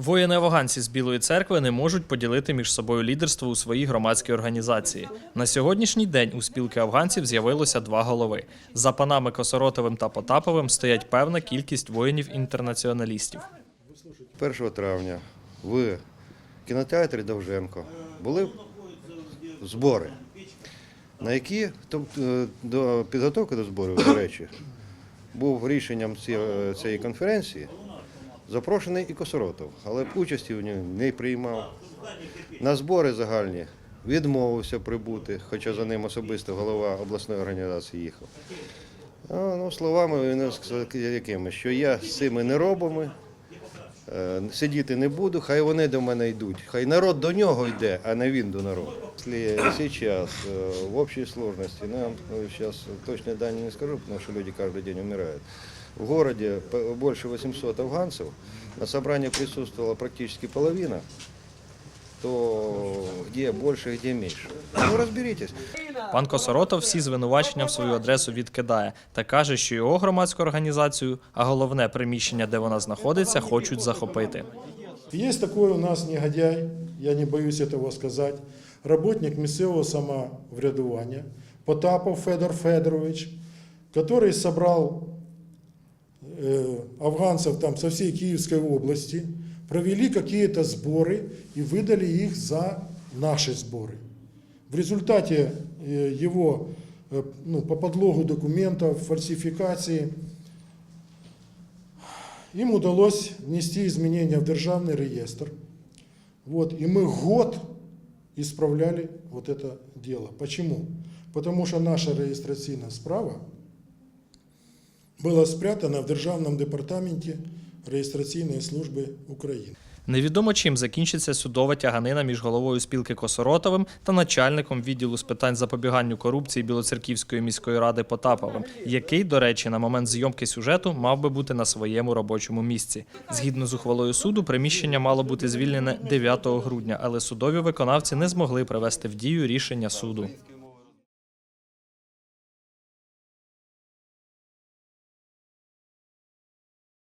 Воїни-афганці з Білої церкви не можуть поділити між собою лідерство у своїй громадській організації. На сьогоднішній день у спілки афганців з'явилося два голови. За панами Косоротовим та Потаповим стоять певна кількість воїнів-інтернаціоналістів. 1 травня в кінотеатрі Довженко були збори, на які тобто, до підготовки до зборів, до речі, був рішенням цієї конференції запрошений і Косоротов, але участі в ній не приймав. На збори загальні відмовився прибути, хоча за ним особисто голова обласної організації їхав. А, Ну, словами він сказав якими, що я з цими неробами Е, Сидіти не буду, хай вони до мене йдуть. Хай народ до нього йде, а не він до народу. Якщо зараз е, в общей сложности, нам сейчас точные данные не скажу, потому что люди каждый день умирают. В городе п- больше 800 афганцев, на собрании присутствовала практически половина, то где больше, где меньше. Ну разберитесь. Пан Косоротов всі звинувачення в свою адресу відкидає та каже, що його громадську організацію, а головне приміщення, де вона знаходиться, хочуть захопити. Есть такой у нас негодяй, я не боюсь этого сказать, работник місцевого самоврядування Потапов Федор Федорович, который собрал э, афганцев там со всей Киевской области, провели какие-то сборы и выдали их за наши сборы. В результате э, его э, ну, по подлогу документов, фальсификации, им удалось внести изменения в державный реестр. Вот, и мы год исправляли вот это дело. Почему? Потому что наша регистрационная справа была спрятана в Державном департаменте реєстраційної служби України. Невідомо чим закінчиться судова тяганина між головою спілки Косоротовим та начальником відділу з питань запобіганню корупції Білоцерківської міської ради Потаповим, який, до речі, на момент зйомки сюжету мав би бути на своєму робочому місці. Згідно з ухвалою суду, приміщення мало бути звільнене 9 грудня, але судові виконавці не змогли привести в дію рішення суду.